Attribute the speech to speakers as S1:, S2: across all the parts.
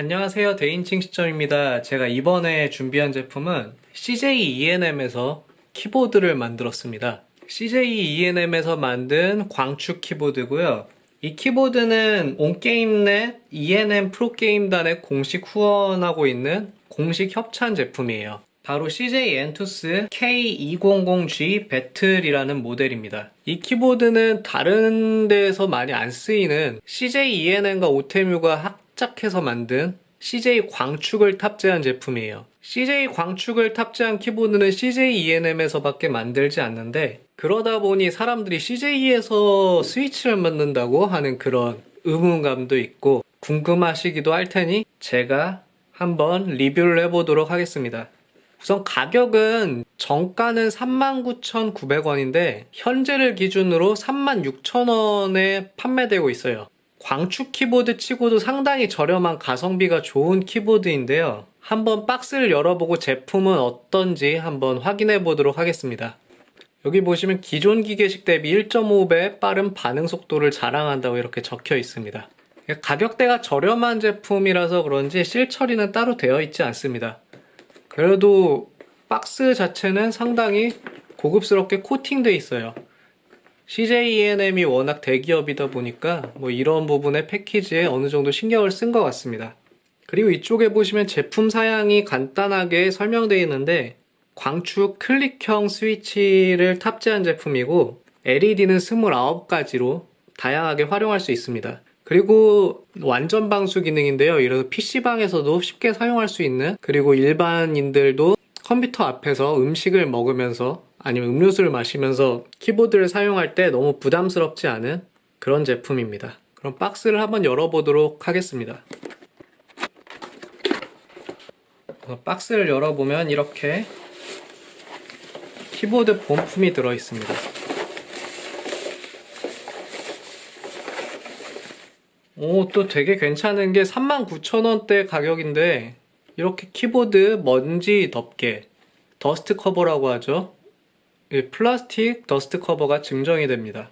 S1: 안녕하세요. 대인칭 시점입니다. 제가 이번에 준비한 제품은 CJ ENM에서 키보드를 만들었습니다. CJ ENM에서 만든 광축 키보드고요. 이 키보드는 온게임 넷 ENM 프로게임단에 공식 후원하고 있는 공식 협찬 제품이에요. 바로 CJ 엔투스 K200G 배틀이라는 모델입니다. 이 키보드는 다른 데에서 많이 안 쓰이는 CJ ENM과 오테뮤가 합작해서 만든 CJ 광축을 탑재한 제품이에요. CJ 광축을 탑재한 키보드는 CJ ENM에서 밖에 만들지 않는데 그러다 보니 사람들이 CJ에서 스위치를 만든다고 하는 그런 의문감도 있고 궁금하시기도 할 테니 제가 한번 리뷰를 해보도록 하겠습니다. 우선 가격은 정가는 39,900원인데 현재를 기준으로 36,000원에 판매되고 있어요. 광축 키보드 치고도 상당히 저렴한 가성비가 좋은 키보드인데요. 한번 박스를 열어보고 제품은 어떤지 한번 확인해 보도록 하겠습니다. 여기 보시면 기존 기계식 대비 1.5배 빠른 반응 속도를 자랑한다고 이렇게 적혀 있습니다. 가격대가 저렴한 제품이라서 그런지 실 처리는 따로 되어 있지 않습니다. 그래도 박스 자체는 상당히 고급스럽게 코팅되어 있어요. CJ ENM이 워낙 대기업이다 보니까 뭐 이런 부분의 패키지에 어느 정도 신경을 쓴 것 같습니다. 그리고 이쪽에 보시면 제품 사양이 간단하게 설명되어 있는데 광축 클릭형 스위치를 탑재한 제품이고 LED는 29가지로 다양하게 활용할 수 있습니다. 그리고 완전 방수 기능인데요. 이래서 PC방에서도 쉽게 사용할 수 있는 그리고 일반인들도 컴퓨터 앞에서 음식을 먹으면서 아니면 음료수를 마시면서 키보드를 사용할 때 너무 부담스럽지 않은 그런 제품입니다. 그럼 박스를 한번 열어보도록 하겠습니다. 어, 박스를 열어보면 이렇게 키보드 본품이 들어있습니다. 오, 또 되게 괜찮은 게 39,000원대 가격인데 이렇게 키보드 먼지 덮개 더스트 커버라고 하죠. 이 플라스틱 더스트 커버가 증정이 됩니다.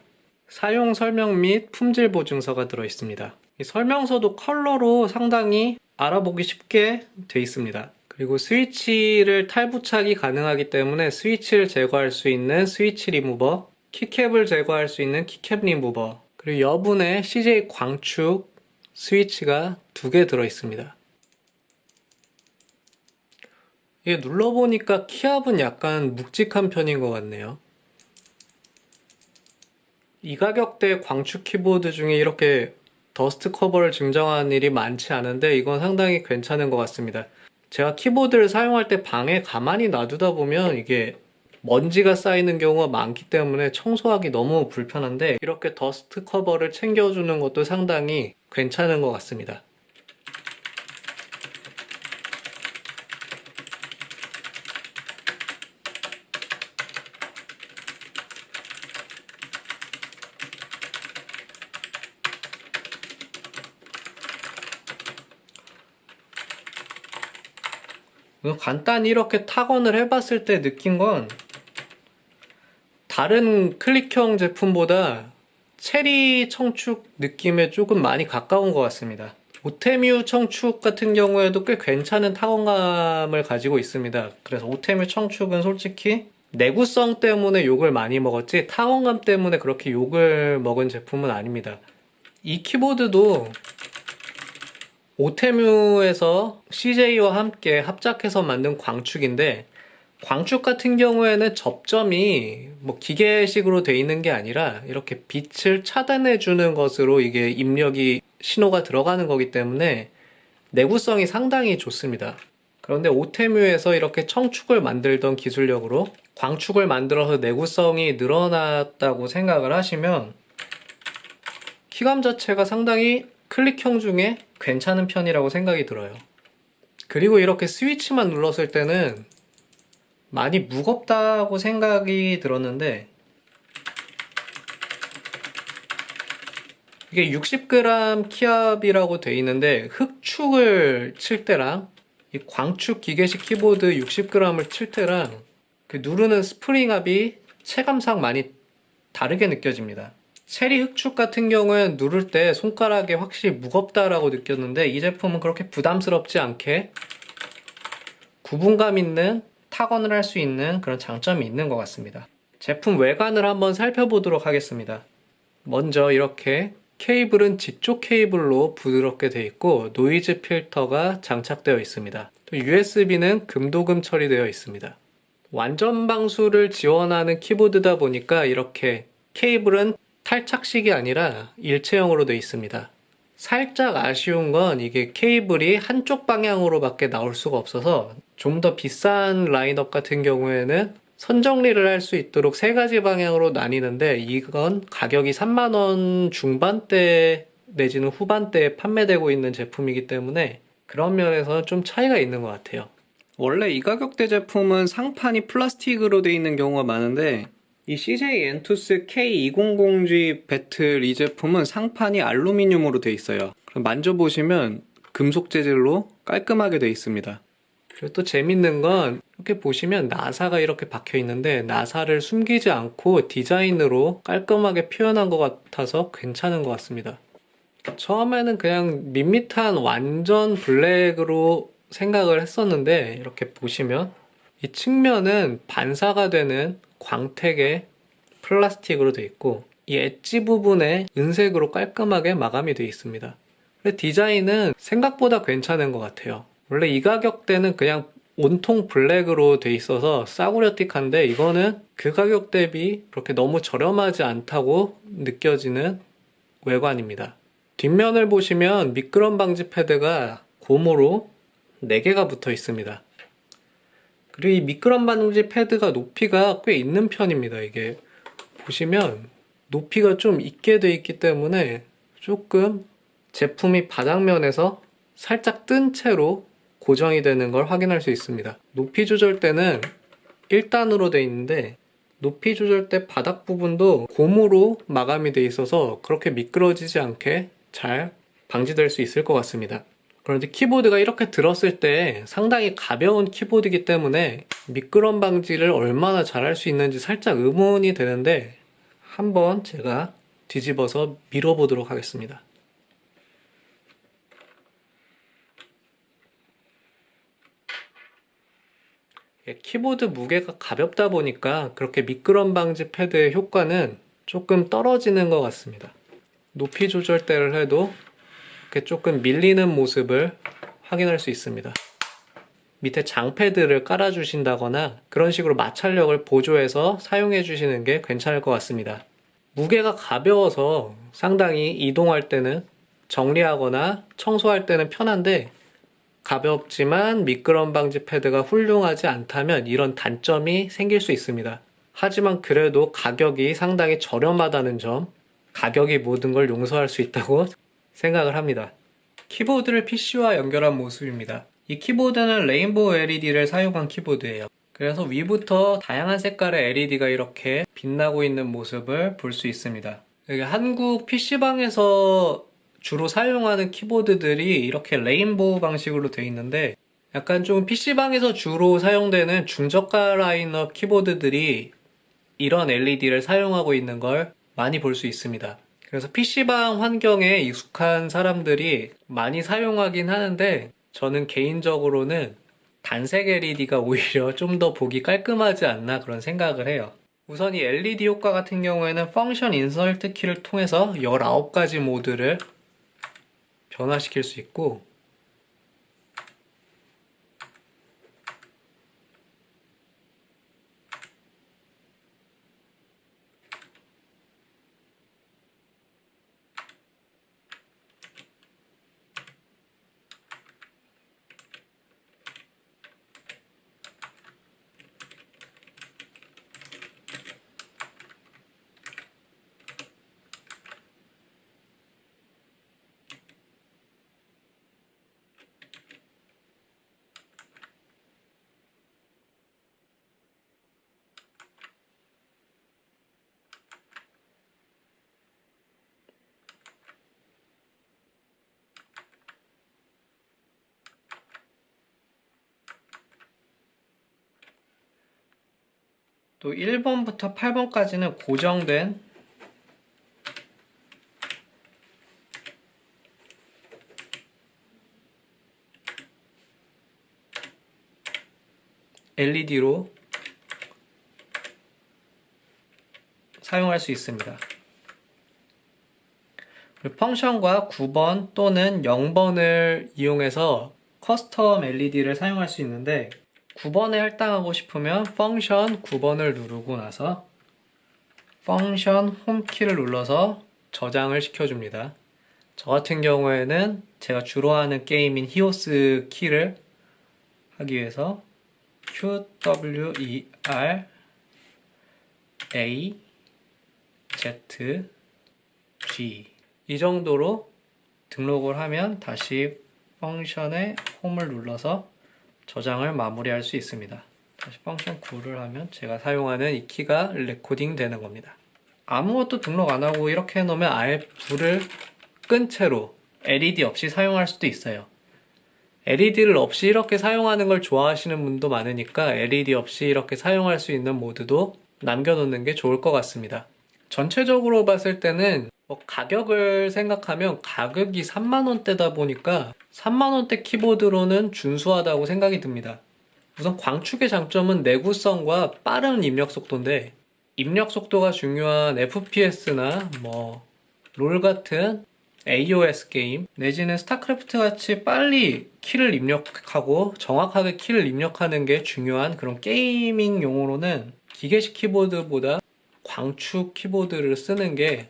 S1: 사용 설명 및 품질 보증서가 들어 있습니다. 이 설명서도 컬러로 상당히 알아보기 쉽게 돼 있습니다. 그리고 스위치를 탈부착이 가능하기 때문에 스위치를 제거할 수 있는 스위치 리무버, 키캡을 제거할 수 있는 키캡 리무버, 그리고 여분의 CJ 광축 스위치가 두 개 들어 있습니다. 이게 눌러보니까 키압은 약간 묵직한 편인 것 같네요. 이 가격대 광축 키보드 중에 이렇게 더스트 커버를 증정하는 일이 많지 않은데 이건 상당히 괜찮은 것 같습니다. 제가 키보드를 사용할 때 방에 가만히 놔두다 보면 이게 먼지가 쌓이는 경우가 많기 때문에 청소하기 너무 불편한데 이렇게 더스트 커버를 챙겨주는 것도 상당히 괜찮은 것 같습니다. 간단히 이렇게 타건을 해봤을 때 느낀 건 다른 클릭형 제품보다 체리 청축 느낌에 조금 많이 가까운 것 같습니다. 오테뮤 청축 같은 경우에도 꽤 괜찮은 타건감을 가지고 있습니다. 그래서 오테뮤 청축은 솔직히 내구성 때문에 욕을 많이 먹었지 타건감 때문에 그렇게 욕을 먹은 제품은 아닙니다. 이 키보드도 오테뮤에서 CJ와 함께 합작해서 만든 광축인데 광축 같은 경우에는 접점이 뭐 기계식으로 돼 있는 게 아니라 이렇게 빛을 차단해 주는 것으로 이게 입력이 신호가 들어가는 거기 때문에 내구성이 상당히 좋습니다. 그런데 오테뮤에서 이렇게 청축을 만들던 기술력으로 광축을 만들어서 내구성이 늘어났다고 생각을 하시면 키감 자체가 상당히 클릭형 중에 괜찮은 편이라고 생각이 들어요. 그리고 이렇게 스위치만 눌렀을 때는 많이 무겁다고 생각이 들었는데 이게 60g 키압이라고 돼 있는데 흑축을 칠 때랑 이 광축 기계식 키보드 60g을 칠 때랑 그 누르는 스프링압이 체감상 많이 다르게 느껴집니다. 체리 흑축 같은 경우에는 누를 때 손가락이 확실히 무겁다라고 느꼈는데 이 제품은 그렇게 부담스럽지 않게 구분감 있는 타건을 할 수 있는 그런 장점이 있는 것 같습니다. 제품 외관을 한번 살펴보도록 하겠습니다. 먼저 이렇게 케이블은 직조 케이블로 부드럽게 되어 있고 노이즈 필터가 장착되어 있습니다. 또 USB는 금도금 처리되어 있습니다. 완전 방수를 지원하는 키보드다 보니까 이렇게 케이블은 탈착식이 아니라 일체형으로 되어 있습니다. 살짝 아쉬운 건 이게 케이블이 한쪽 방향으로 밖에 나올 수가 없어서 좀 더 비싼 라인업 같은 경우에는 선정리를 할 수 있도록 세 가지 방향으로 나뉘는데 이건 가격이 3만원 중반대 내지는 후반대에 판매되고 있는 제품이기 때문에 그런 면에서 좀 차이가 있는 것 같아요. 원래 이 가격대 제품은 상판이 플라스틱으로 되어 있는 경우가 많은데 이 CJ 엔투스 K200G 배틀 이 제품은 상판이 알루미늄으로 되어 있어요. 만져보시면 금속 재질로 깔끔하게 되어 있습니다. 그리고 또 재밌는 건 이렇게 보시면 나사가 이렇게 박혀 있는데 나사를 숨기지 않고 디자인으로 깔끔하게 표현한 것 같아서 괜찮은 것 같습니다. 처음에는 그냥 밋밋한 완전 블랙으로 생각을 했었는데 이렇게 보시면 이 측면은 반사가 되는 광택의 플라스틱으로 되어 있고 이 엣지 부분에 은색으로 깔끔하게 마감이 되어 있습니다. 근데 디자인은 생각보다 괜찮은 것 같아요. 원래 이 가격대는 그냥 온통 블랙으로 돼 있어서 싸구려틱한데 이거는 그 가격 대비 그렇게 너무 저렴하지 않다고 느껴지는 외관입니다. 뒷면을 보시면 미끄럼 방지 패드가 고무로 4개가 붙어 있습니다. 그리고 이 미끄럼 방지 패드가 높이가 꽤 있는 편입니다. 이게 보시면 높이가 좀 있게 돼 있기 때문에 조금 제품이 바닥면에서 살짝 뜬 채로 고정이 되는 걸 확인할 수 있습니다. 높이 조절 때는 1단으로 되어 있는데 높이 조절 때 바닥 부분도 고무로 마감이 되어 있어서 그렇게 미끄러지지 않게 잘 방지될 수 있을 것 같습니다. 그런데 키보드가 이렇게 들었을 때 상당히 가벼운 키보드이기 때문에 미끄럼 방지를 얼마나 잘할 수 있는지 살짝 의문이 되는데 한번 제가 뒤집어서 밀어보도록 하겠습니다. 예, 키보드 무게가 가볍다 보니까 그렇게 미끄럼 방지 패드의 효과는 조금 떨어지는 것 같습니다. 높이 조절대를 해도 이렇게 조금 밀리는 모습을 확인할 수 있습니다. 밑에 장패드를 깔아주신다거나 그런 식으로 마찰력을 보조해서 사용해 주시는 게 괜찮을 것 같습니다. 무게가 가벼워서 상당히 이동할 때는 정리하거나 청소할 때는 편한데 가볍지만 미끄럼 방지 패드가 훌륭하지 않다면 이런 단점이 생길 수 있습니다. 하지만 그래도 가격이 상당히 저렴하다는 점, 가격이 모든 걸 용서할 수 있다고 생각을 합니다. 키보드를 PC와 연결한 모습입니다. 이 키보드는 레인보우 LED를 사용한 키보드예요. 그래서 위부터 다양한 색깔의 LED가 이렇게 빛나고 있는 모습을 볼 수 있습니다. 한국 PC방에서 주로 사용하는 키보드들이 이렇게 레인보우 방식으로 되어 있는데 약간 좀 PC방에서 주로 사용되는 중저가 라인업 키보드들이 이런 LED를 사용하고 있는 걸 많이 볼 수 있습니다. 그래서 PC방 환경에 익숙한 사람들이 많이 사용하긴 하는데 저는 개인적으로는 단색 LED가 오히려 좀 더 보기 깔끔하지 않나 그런 생각을 해요. 우선 이 LED 효과 같은 경우에는 펑션 인설트 키를 통해서 19가지 모드를 변화시킬 수 있고 또 1번부터 8번까지는 고정된 LED로 사용할 수 있습니다. 펑션과 9번 또는 0번을 이용해서 커스텀 LED를 사용할 수 있는데 9번에 할당하고 싶으면 펑션 9번을 누르고 나서 펑션 홈키를 눌러서 저장을 시켜줍니다. 저 같은 경우에는 제가 주로 하는 게임인 히오스 키를 하기 위해서 Q W E R A Z G 이 정도로 등록을 하면 다시 펑션의 홈을 눌러서 저장을 마무리할 수 있습니다. 다시 펑션 9를 하면 제가 사용하는 이 키가 레코딩 되는 겁니다. 아무것도 등록 안 하고 이렇게 해놓으면 아예 불을 끈 채로 LED 없이 사용할 수도 있어요. LED를 없이 이렇게 사용하는 걸 좋아하시는 분도 많으니까 LED 없이 이렇게 사용할 수 있는 모드도 남겨놓는 게 좋을 것 같습니다. 전체적으로 봤을 때는 뭐 가격을 생각하면 가격이 3만원대다 보니까 3만원대 키보드로는 준수하다고 생각이 듭니다. 우선 광축의 장점은 내구성과 빠른 입력 속도인데 입력 속도가 중요한 FPS나 뭐 롤 같은 AOS 게임 내지는 스타크래프트 같이 빨리 키를 입력하고 정확하게 키를 입력하는 게 중요한 그런 게이밍 용어로는 기계식 키보드보다 광축 키보드를 쓰는 게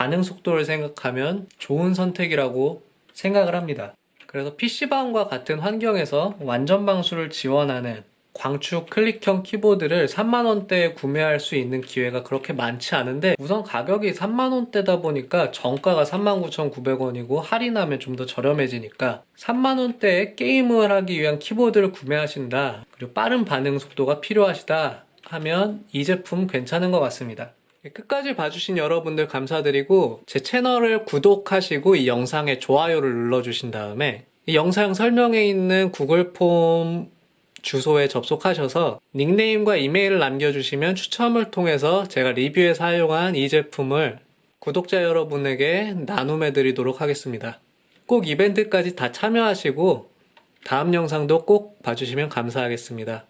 S1: 반응 속도를 생각하면 좋은 선택이라고 생각을 합니다. 그래서 PC방과 같은 환경에서 완전 방수를 지원하는 광축 클릭형 키보드를 3만원대에 구매할 수 있는 기회가 그렇게 많지 않은데 우선 가격이 3만원대다 보니까 정가가 39,900원이고 할인하면 좀 더 저렴해지니까 3만원대에 게임을 하기 위한 키보드를 구매하신다 그리고 빠른 반응 속도가 필요하시다 하면 이 제품 괜찮은 것 같습니다. 끝까지 봐주신 여러분들 감사드리고 제 채널을 구독하시고 이 영상에 좋아요를 눌러주신 다음에 이 영상 설명에 있는 구글 폼 주소에 접속하셔서 닉네임과 이메일을 남겨주시면 추첨을 통해서 제가 리뷰에 사용한 이 제품을 구독자 여러분에게 나눔해 드리도록 하겠습니다. 꼭 이벤트까지 다 참여하시고 다음 영상도 꼭 봐주시면 감사하겠습니다.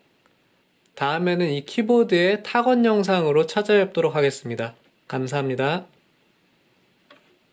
S1: 다음에는 이 키보드의 타건 영상으로 찾아뵙도록 하겠습니다. 감사합니다.